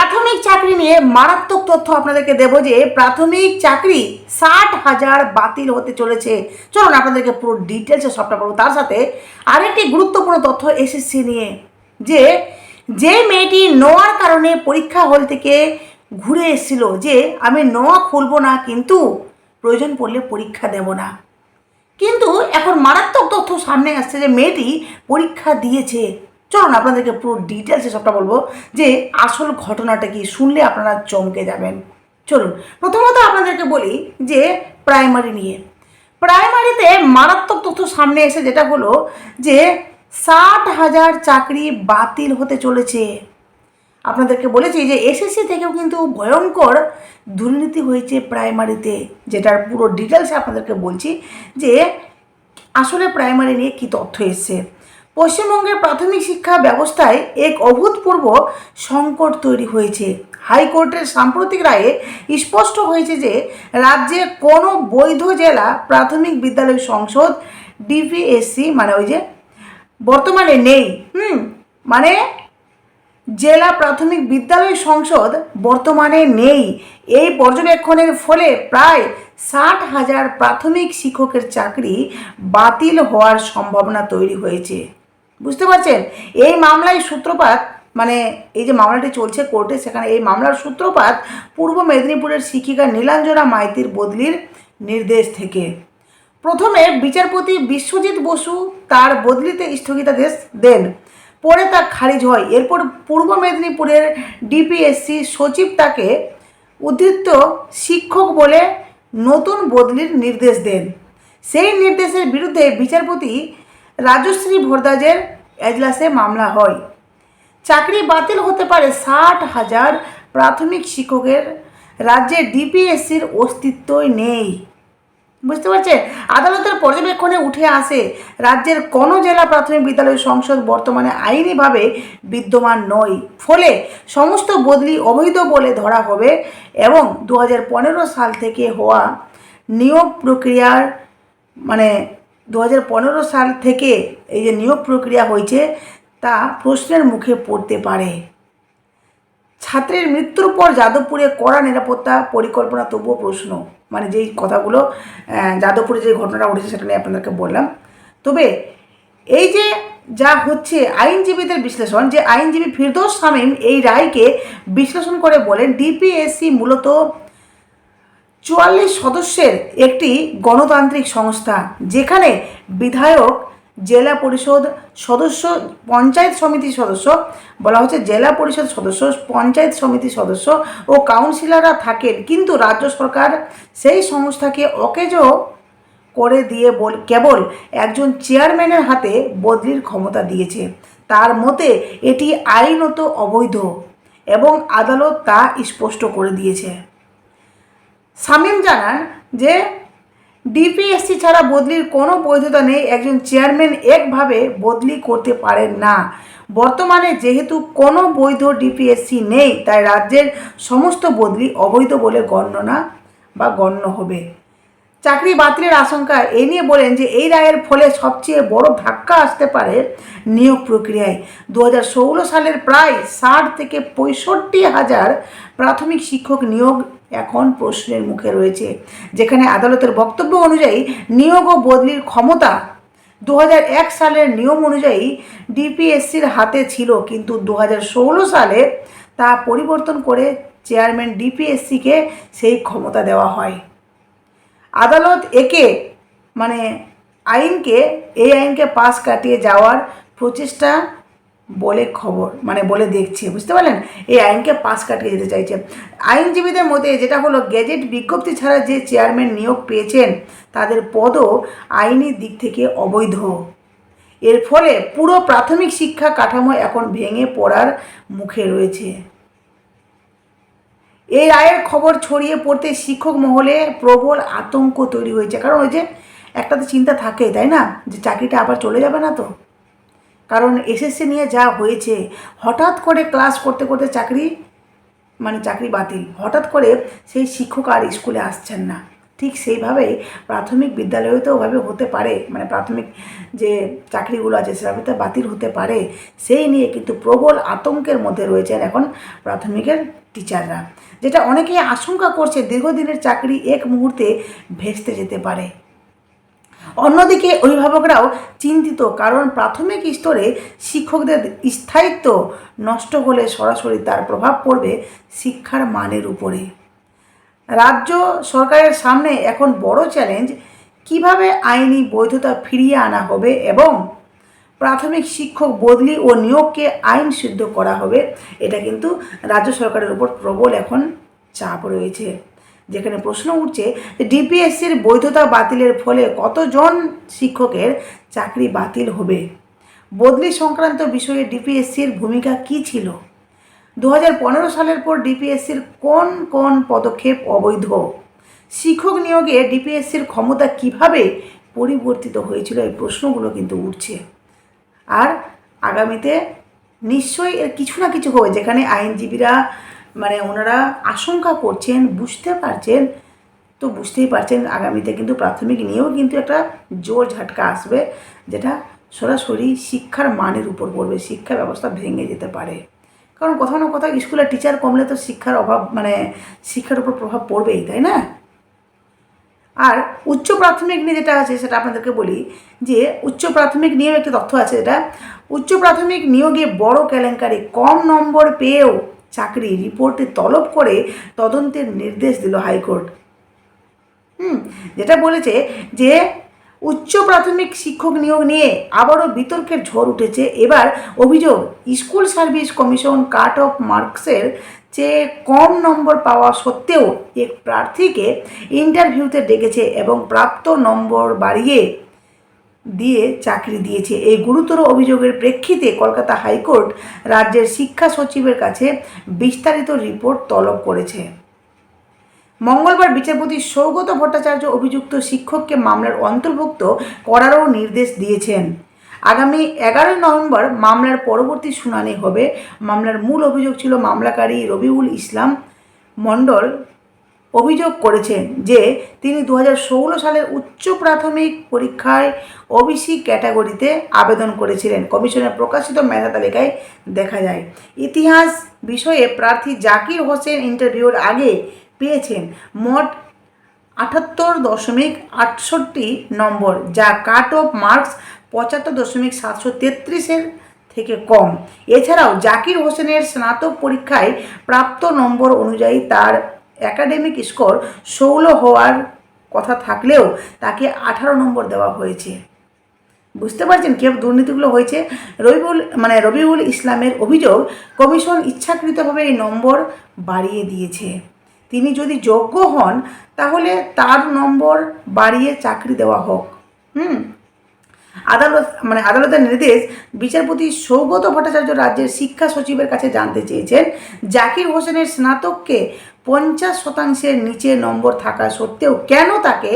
প্রাথমিক চাকরি নিয়ে মারাত্মক তথ্য আপনাদেরকে দেবো যে প্রাথমিক চাকরি ষাট হাজার বাতিল হতে চলেছে। চলুন আপনাদেরকে পুরো ডিটেলসে সবটা বলব। তার সাথে আরেকটি গুরুত্বপূর্ণ তথ্য এসএসসি নিয়ে, যে যে মেয়েটি নোয়ার কারণে পরীক্ষা হল থেকে ঘুরে এসেছিল, যে আমি নোয়া খুলবো না কিন্তু প্রয়োজন পড়লে পরীক্ষা দেব না। কিন্তু এখন মারাত্মক তথ্য সামনে আসছে যে মেয়েটি পরীক্ষা দিয়েছে। চলুন, আপনাদেরকে পুরো ডিটেলসে সবটা বলব যে আসল ঘটনাটা কি, শুনলে আপনারা চমকে যাবেন। চলুন, প্রথমত আপনাদেরকে বলি যে প্রাইমারি নিয়ে। প্রাইমারিতে মারাত্মক তথ্য সামনে এসে যেটা হলো যে ষাট হাজার চাকরি বাতিল হতে চলেছে। আপনাদেরকে বলেছি যে এসএসসি থেকেও কিন্তু ভয়ঙ্কর দুর্নীতি হয়েছে প্রাইমারিতে যেটার পুরো ডিটেলসে আপনাদেরকে বলছি যে আসলে প্রাইমারি নিয়ে কী তথ্য এসছে। পশ্চিমবঙ্গের প্রাথমিক শিক্ষা ব্যবস্থায় এক অভূতপূর্ব সংকট তৈরি হয়েছে। হাইকোর্টের সাম্প্রতিক রায়ে স্পষ্ট হয়েছে যে, রাজ্যে কোনো বৈধ জেলা প্রাথমিক বিদ্যালয় সংসদ ডিপিএসসি মানে ওই যে বর্তমানে নেই। হুম মানে জেলা প্রাথমিক বিদ্যালয় সংসদ বর্তমানে নেই। এই পর্যবেক্ষণের ফলে প্রায় ষাট হাজার প্রাথমিক শিক্ষকের চাকরি বাতিল হওয়ার সম্ভাবনা তৈরি হয়েছে। বুঝতে পারছেন? এই মামলায় সূত্রপাত মানে এই যে মামলাটি চলছে কোর্টে, সেখানে এই মামলার সূত্রপাত পূর্ব মেদিনীপুরের শিক্ষিকা নীলাঞ্জনা মাইতির বদলির নির্দেশ থেকে। প্রথমে বিচারপতি বিশ্বজিৎ বসু তার বদলিতে স্থগিতাদেশ দেন। পরে তা খারিজ হয়। এরপর পূর্ব মেদিনীপুরের ডিপিএসসি সচিব তাকে উদ্ধৃত শিক্ষক বলে নতুন বদলির নির্দেশ দেন। সেই নির্দেশের বিরুদ্ধে বিচারপতি রাজশ্রী ভরদাজের এজলাসে মামলা হয়। চাকরি বাতিল হতে পারে ষাট হাজার প্রাথমিক শিক্ষকের। রাজ্যে ডিপিএসসির অস্তিত্বই নেই। বুঝতে পারছেন? আদালতের পর্যবেক্ষণে উঠে আসে, রাজ্যের কোনো জেলা প্রাথমিক বিদ্যালয় সংসদ বর্তমানে আইনিভাবে বিদ্যমান নয়। ফলে সমস্ত বদলি অবৈধ বলে ধরা হবে এবং দু হাজার পনেরো সাল থেকে হওয়া নিয়োগ প্রক্রিয়ার মানে দু হাজার পনেরো সাল থেকে এই যে নিয়োগ প্রক্রিয়া হয়েছে, তা প্রশ্নের মুখে পড়তে পারে। ছাত্রের মৃত্যুর পর যাদবপুরে কড়া নিরাপত্তা পরিকল্পনা, তবুও প্রশ্ন। মানে যেই কথাগুলো যাদবপুরে যে ঘটনাটা ঘটেছে সেটা নিয়ে আপনাদেরকে বললাম। তবে এই যে যা হচ্ছে, আইনজীবীদের বিশ্লেষণ, যে আইনজীবী ফিরদৌস শামীম এই রায়কে বিশ্লেষণ করে বলেন, ডিপিএসসি মূলত চুয়াল্লিশ সদস্যের একটি গণতান্ত্রিক সংস্থা, যেখানে বিধায়ক, জেলা পরিষদ সদস্য, পঞ্চায়েত সমিতির সদস্য, বলা হচ্ছে জেলা পরিষদ সদস্য, পঞ্চায়েত সমিতির সদস্য ও কাউন্সিলররা থাকেন। কিন্তু রাজ্য সরকার সেই সংস্থাকে অকেজ করে দিয়ে বল, কেবল একজন চেয়ারম্যানের হাতে বদলির ক্ষমতা দিয়েছে। তার মতে, এটি আইনত অবৈধ এবং আদালত তা স্পষ্ট করে দিয়েছে। শামীম জানান যে, ডিপিএসসি ছাড়া বদলির কোনো বৈধতা নেই, একজন চেয়ারম্যান একভাবে বদলি করতে পারেন না। বর্তমানে যেহেতু কোনো বৈধ ডিপিএসসি নেই, তাই রাজ্যের সমস্ত বদলি অবৈধ বলে গণ্য না বা গণ্য হবে। চাকরি বাতিলের আশঙ্কা এ নিয়ে বলেন যে, এই রায়ের ফলে সবচেয়ে বড় ধাক্কা আসতে পারে নিয়োগ প্রক্রিয়ায়। দু হাজার ষোলো সালের প্রায় ষাট থেকে পঁয়ষট্টি হাজার প্রাথমিক শিক্ষক নিয়োগ এখন প্রশ্নের মুখে রয়েছে, যেখানে আদালতের বক্তব্য অনুযায়ী নিয়োগ ও বদলির ক্ষমতা দু হাজার এক সালের নিয়ম অনুযায়ী ডিপিএসসির হাতে ছিল, কিন্তু দু হাজার ষোলো সালে তা পরিবর্তন করে চেয়ারম্যান ডিপিএসসিকে সেই ক্ষমতা দেওয়া হয়। আদালত একে মানে আইনকে, এই আইনকে পাশ কাটিয়ে যাওয়ার প্রচেষ্টা বলে খবর মানে বলে দেখছে, বুঝতে পারলেন? এই আইনকে পাশ কাটিয়ে যেতে চাইছে। আইনজীবীদের মধ্যে যেটা হলো গেজেট বিজ্ঞপ্তি ছাড়া যে চেয়ারম্যান নিয়োগ পেয়েছেন, তাদের পদও আইনি দিক থেকে অবৈধ। এর ফলে পুরো প্রাথমিক শিক্ষা কাঠামো এখন ভেঙে পড়ার মুখে রয়েছে। এই রায়ের খবর ছড়িয়ে পড়তে শিক্ষক মহলে প্রবল আতঙ্ক তৈরি হয়েছে। কারণ ওই যে একটা তো চিন্তা থাকে তাই না? যে চাকরিটা আবার চলে যাবে না তো? কারণ এসএসসি নিয়ে যা হয়েছে, হঠাৎ করে ক্লাস করতে করতে চাকরি মানে চাকরি বাতিল। হঠাৎ করে সেই শিক্ষক আর স্কুলে আসছেন না। ঠিক সেইভাবেই প্রাথমিক বিদ্যালয়েতেও ওভাবে হতে পারে মানে প্রাথমিক যে চাকরিগুলো আছে সেভাবে তো বাতিল হতে পারে। সেই নিয়ে কিন্তু প্রবল আতঙ্কের মধ্যে রয়েছেন এখন প্রাথমিকের টিচাররা যেটা অনেকেই আশঙ্কা করছে দীর্ঘদিনের চাকরি এক মুহূর্তে ভেস্তে যেতে পারে। অন্যদিকে অভিভাবকরাও চিন্তিত, কারণ প্রাথমিক স্তরে শিক্ষকদের স্থায়িত্ব নষ্ট হলে সরাসরি তার প্রভাব পড়বে শিক্ষার মানের উপরে। রাজ্য সরকারের সামনে এখন বড় চ্যালেঞ্জ, কীভাবে আইনি বৈধতা ফিরিয়ে আনা হবে এবং প্রাথমিক শিক্ষক বদলি ও নিয়োগকে আইন সিদ্ধ করা হবে, এটা কিন্তু রাজ্য সরকারের উপর প্রবল এখন চাপ রয়েছে। যেখানে প্রশ্ন উঠছে যে ডিপিএসসির বৈধতা বাতিলের ফলে কতজন শিক্ষকের চাকরি বাতিল হবে? বদলি সংক্রান্ত বিষয়ে ডিপিএসসির ভূমিকা কী ছিল? দু হাজার পনেরো সালের পর ডিপিএসসির কোন কোন পদক্ষেপ অবৈধ? শিক্ষক নিয়োগে ডিপিএসসির ক্ষমতা কীভাবে পরিবর্তিত হয়েছিল? এই প্রশ্নগুলো কিন্তু উঠছে। আর আগামীতে নিশ্চয়ই এর কিছু না কিছু হবে, যেখানে আইনজীবীরা মানে ওনারা আশঙ্কা করছেন, বুঝতে পারছেন, তো বুঝতেই পারছেন আগামীতে কিন্তু প্রাথমিক নিয়েও কিন্তু একটা জোর ঝাটকা আসবে, যেটা সরাসরি শিক্ষার মানের উপর পড়বে, শিক্ষা ব্যবস্থা ভেঙে যেতে পারে। কারণ কোথাও না কোথাও স্কুলে টিচার কমলে তো শিক্ষার অভাব মানে শিক্ষার উপর প্রভাব পড়বেই, তাই না? আর উচ্চ প্রাথমিক নিয়ে যেটা আছে, সেটা আপনাদেরকে বলি যে, উচ্চ প্রাথমিক নিয়েও একটি তথ্য আছে যেটা, উচ্চ প্রাথমিক নিয়োগে বড় কেলেঙ্কারি, কম নম্বর পেয়েও চাকরি রিপোর্টে তলব করে তদন্তের নির্দেশ দিল হাইকোর্ট। হুম, যেটা বলেছে যে উচ্চ প্রাথমিক শিক্ষক নিয়োগ নিয়ে আবারও বিতর্কের ঝড় উঠেছে। এবার অভিযোগ, school service commission cut off মার্কসের চেয়ে কম নম্বর পাওয়া সত্ত্বেও এক প্রার্থীকে ইন্টারভিউতে ডেকেছে এবং প্রাপ্ত নম্বর বাড়িয়ে দিয়ে চাকরি দিয়েছে। এই গুরুতর অভিযোগের প্রেক্ষিতে কলকাতা হাইকোর্ট রাজ্যের শিক্ষা সচিবের কাছে বিস্তারিত রিপোর্ট তলব করেছে। মঙ্গলবার বিচারপতি সৌগত ভট্টাচার্য অভিযুক্ত শিক্ষককে মামলার অন্তর্ভুক্ত করারও নির্দেশ দিয়েছেন। আগামী এগারোই নভেম্বর মামলার পরবর্তী শুনানি হবে। মামলার মূল অভিযোগ ছিল মামলাকারী রবিউল ইসলাম মণ্ডল অভিযোগ করেছেন যে তিনি দু হাজার ষোলো সালের উচ্চ প্রাথমিক পরীক্ষায় ওবিসি ক্যাটাগরিতে আবেদন করেছিলেন। কমিশনের প্রকাশিত মেধা তালিকায় দেখা যায়, ইতিহাস বিষয়ে প্রার্থী জাকির হোসেন ইন্টারভিউর আগে পেয়েছেন মোট আটাত্তর দশমিক আটষট্টি নম্বর, যা কাট অফ মার্কস পঁচাত্তর দশমিক সাতশো তেত্রিশের থেকে কম। এছাড়াও জাকির হোসেনের স্নাতক পরীক্ষায় প্রাপ্ত নম্বর অনুযায়ী তার একাডেমিক স্কোর ষোলো হওয়ার কথা থাকলেও তাকে আঠারো নম্বর দেওয়া হয়েছে। বুঝতে পারছেন কীভাবে দুর্নীতিগুলো হয়েছে? রবিউল মানে রবিউল ইসলামের অভিযোগ, কমিশন ইচ্ছাকৃতভাবে এই নম্বর বাড়িয়ে দিয়েছে। তিনি যদি যোগ্য হন, তাহলে তার নম্বর বাড়িয়ে চাকরি দেওয়া হোক। হুম? আদালত মানে আদালতের নির্দেশ বিচারপতি সৌগত ভট্টাচার্য রাজ্যের শিক্ষা সচিবের কাছে জানতে চেয়েছেন। জাকির হোসেনের স্নাতককে পঞ্চাশ শতাংশের নিচে নম্বর থাকা সত্ত্বেও কেন তাকে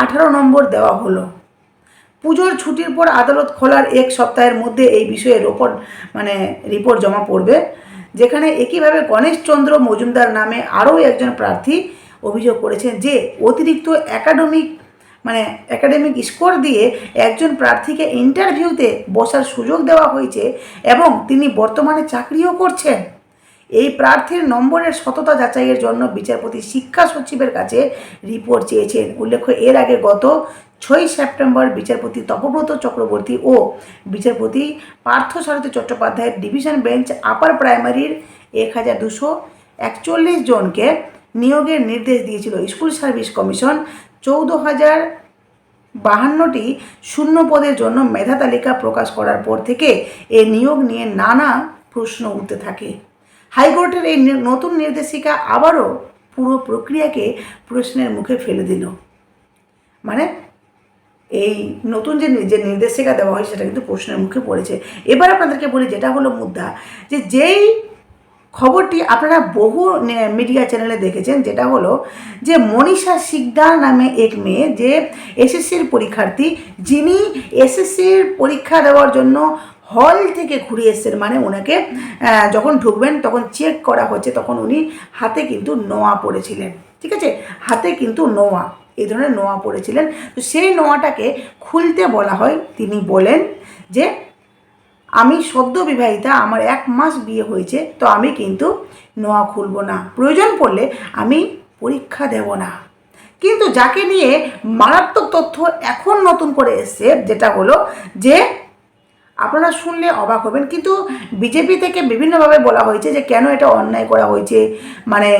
আঠারো নম্বর দেওয়া হলো? পুজোর ছুটির পর আদালত খোলার এক সপ্তাহের মধ্যে এই বিষয়ের ওপর মানে রিপোর্ট জমা পড়বে, যেখানে একইভাবে গণেশচন্দ্র মজুমদার নামে আরও একজন প্রার্থী অভিযোগ করেছেন যে অতিরিক্ত একাডেমিক মানে একাডেমিক স্কোর দিয়ে একজন প্রার্থীকে ইন্টারভিউতে বসার সুযোগ দেওয়া হয়েছে এবং তিনি বর্তমানে চাকরিও করছেন। এই প্রার্থীর নম্বরের সততা যাচাইয়ের জন্য বিচারপতি শিক্ষা সচিবের কাছে রিপোর্ট চেয়েছেন। উল্লেখ্য, এর আগে গত ছয়ই সেপ্টেম্বর বিচারপতি তপব্রত চক্রবর্তী ও বিচারপতি পার্থসারথী চট্টোপাধ্যায়ের ডিভিশন বেঞ্চ আপার প্রাইমারির এক হাজার দুশো একচল্লিশ জনকে নিয়োগের নির্দেশ দিয়েছিল। স্কুল সার্ভিস কমিশন চৌদ্দ হাজার বাহান্নটি শূন্য পদের জন্য মেধা তালিকা প্রকাশ করার পর থেকে এ নিয়োগ নিয়ে নানা প্রশ্ন উঠতে থাকে। হাইকোর্টের এই নতুন নির্দেশিকা আবারও পুরো প্রক্রিয়াকে প্রশ্নের মুখে ফেলে দিল। মানে এই নতুন যে যে নির্দেশিকা দেওয়া হয় সেটা কিন্তু প্রশ্নের মুখে পড়েছে। এবার আপনাদেরকে বলি যেটা হলো মুদ্রা, যে যেই খবরটি আপনারা বহু মিডিয়া চ্যানেলে দেখেছেন, যেটা হলো যে মনীষা সিকদার নামে এক মেয়ে, যে এসএসসির পরীক্ষার্থী, যিনি এসএসসির পরীক্ষা দেওয়ার জন্য হল থেকে ঘুরে এসেছেন। মানে ওনাকে যখন ঢুকবেন, তখন চেক করা হচ্ছে তখন উনি হাতে কিন্তু নোয়া পড়েছিলেন। ঠিক আছে? হাতে কিন্তু নোয়া, এই ধরনের নোয়া পড়েছিলেন। তো সেই নোয়াটাকে খুলতে বলা হয়, তিনি বলেন যে, আমি সদ্য বিবাহিতা, আমার এক মাস বিয়ে হয়েছে, তো আমি কিন্তু নোয়া খুলব না। প্রয়োজন পড়লে আমি পরীক্ষা দেব না। কিন্তু যাকে নিয়ে মারাত্মক তথ্য এখন নতুন করে এসছে, যেটা হলো যে আপনারা শুনলে অবাক হবেন। কিন্তু বিজেপি থেকে বিভিন্নভাবে বলা হয়েছে যে কেন এটা অন্যায় করা হয়েছে। মানে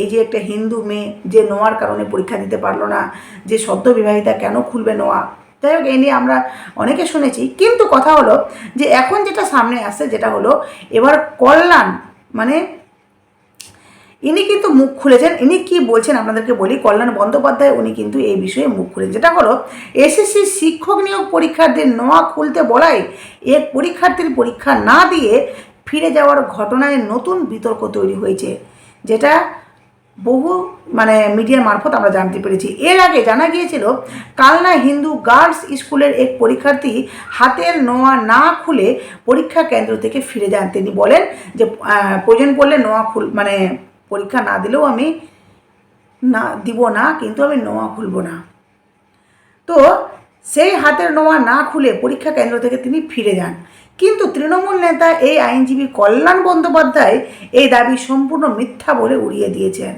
এই যে একটা হিন্দু মেয়ে যে নোয়ার কারণে পরীক্ষা দিতে পারল না, যে সদ্য বিবাহিতা কেন খুলবে নোয়া? যাই হোক এই নিয়ে আমরা অনেকে শুনেছি। কিন্তু কথা হলো যে এখন যেটা সামনে আসছে, যেটা হলো এবার কল্যাণ মানে ইনি কিন্তু মুখ খুলেছেন, ইনি কি বলছেন আপনাদেরকে বলি, কল্যাণ বন্দ্যোপাধ্যায় উনি কিন্তু এই বিষয়ে মুখ খুলেন যেটা হলো, এসএসসি শিক্ষক নিয়োগ পরীক্ষার্থীর নোয়া খুলতে বলায় এক পরীক্ষার্থীর পরীক্ষা না দিয়ে ফিরে যাওয়ার ঘটনায় নতুন বিতর্ক তৈরি হয়েছে, যেটা বহু মানে মিডিয়ার মারফত আমরা জানতে পেরেছি। এর আগে জানা গিয়েছিল, কালনা হিন্দু গার্লস স্কুলের এক পরীক্ষার্থী হাতের নোয়া না খুলে পরীক্ষা কেন্দ্র থেকে ফিরে যান। তিনি বলেন যে প্রয়োজন পড়লে নোয়া খুল মানে পরীক্ষা না দিলেও আমি না দিব না, কিন্তু আমি নোয়া খুলব না। তো সেই হাতের নোয়া না খুলে পরীক্ষা কেন্দ্র থেকে তিনি ফিরে যান। কিন্তু তৃণমূল নেতা এই আইনজীবী কল্যাণ বন্দ্যোপাধ্যায় এই দাবি সম্পূর্ণ মিথ্যা বলে উড়িয়ে দিয়েছেন।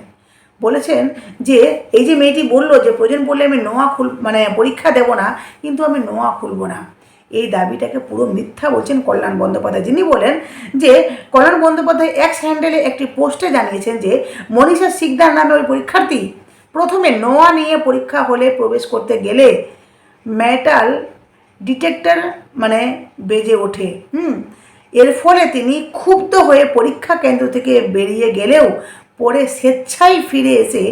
বলেছেন যে, এই যে মেয়েটি বলল যে, প্রয়োজন পড়লে আমি নোয়া খুল মানে পরীক্ষা দেব না, কিন্তু আমি নোয়া খুলব না। এই দাবিটাকে পুরো মিথ্যা বলছেন কল্যাণ বন্দ্যোপাধ্যায়। যিনি বলেন যে কল্যাণ বন্দ্যোপাধ্যায় এক্স হ্যান্ডেলে একটি পোস্টে জানিয়েছেন যে মনীষা সিকদার নামে ওই পরীক্ষার্থী প্রথমে নোয়া নিয়ে পরীক্ষা হলে প্রবেশ করতে গেলে মেটাল ডিটেক্টর মানে বেজে ওঠে। হুম? এর ফলে তিনি ক্ষুব্ধ হয়ে পরীক্ষা কেন্দ্র থেকে বেরিয়ে গেলেও পরে স্বেচ্ছায় ফিরে এসে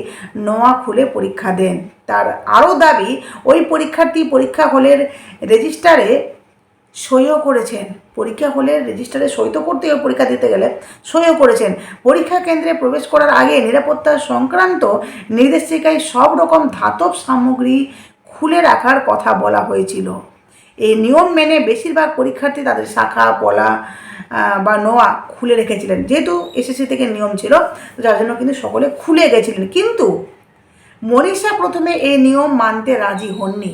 নোয়া খুলে পরীক্ষা দেন। তার আরও দাবি, ওই পরীক্ষার্থী পরীক্ষা হলের রেজিস্টারে সইও করেছেন। পরীক্ষা হলের রেজিস্টারে সই তো করতে হবে, পরীক্ষা দিতে গেলে সইও করেছেন। পরীক্ষা কেন্দ্রে প্রবেশ করার আগে নিরাপত্তা সংক্রান্ত নির্দেশিকায় সব রকম ধাতব সামগ্রী খুলে রাখার কথা বলা হয়েছিল। এই নিয়ম মেনে বেশিরভাগ পরীক্ষার্থী তাদের শাখা, পলা বা নোয়া খুলে রেখেছিলেন। যেহেতু এসএসসি থেকে নিয়ম ছিল যার জন্য কিন্তু সকলে খুলে গেছিলেন কিন্তু মনীষা প্রথমে এই নিয়ম মানতে রাজি হননি।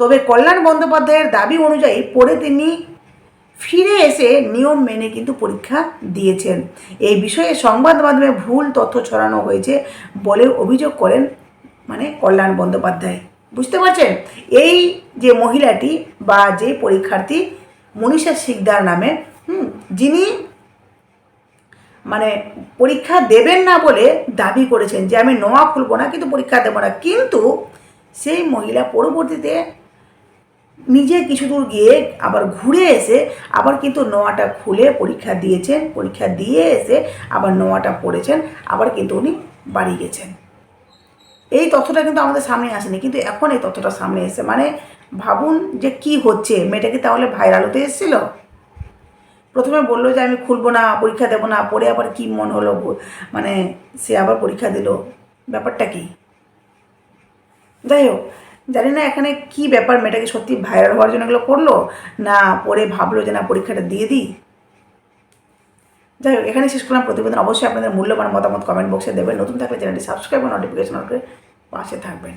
তবে কল্যাণ বন্দ্যোপাধ্যায়ের দাবি অনুযায়ী পরে তিনি ফিরে এসে নিয়ম মেনে কিন্তু পরীক্ষা দিয়েছেন। এই বিষয়ে সংবাদ মাধ্যমে ভুল তথ্য ছড়ানো হয়েছে বলে অভিযোগ করেন মানে কল্যাণ বন্দ্যোপাধ্যায়। বুঝতে পারছেন? এই যে মহিলাটি বা যে পরীক্ষার্থী মনীষা শিকদার নামে হুম, যিনি মানে পরীক্ষা দেবেন না বলে দাবি করেছেন যে আমি নোয়া খুলবো না, কিন্তু পরীক্ষা দেবো না। কিন্তু সেই মহিলা পরবর্তীতে নিজে কিছু দূর গিয়ে আবার ঘুরে এসে আবার কিন্তু নোয়াটা খুলে পরীক্ষা দিয়েছেন, পরীক্ষা দিয়ে এসে আবার নোয়াটা পড়েছেন, আবার কিন্তু উনি বাড়ি গেছেন। এই তথ্যটা কিন্তু আমাদের সামনে আসেনি, কিন্তু এখন এই তথ্যটা সামনে এসে মানে ভাবুন যে কি হচ্ছে। মেয়েটা কি তাহলে ভাইরাল হতে এসেছিল? প্রথমে বলল যে, আমি খুলবো না, পরীক্ষা দেবো না। পরে আবার কি মন হলো মানে সে আবার পরীক্ষা দিল। ব্যাপারটা কি? যাই হোক জানি না এখানে কি ব্যাপার, মেয়েটাকে সত্যি ভাইরাল হওয়ার জন্য এগুলো করল? না, পরে ভাবলো যে, না, পরীক্ষাটা দিয়ে দিই। যাই হোক এখানে শেষ করলাম প্রতিবেদন। অবশ্যই আপনাদের মূল্যবান মতামত কমেন্ট বক্সে দেবেন। নতুন থাকলে চ্যানেলটি সাবস্ক্রাইব ও নোটিফিকেশন পাশে থাকবেন।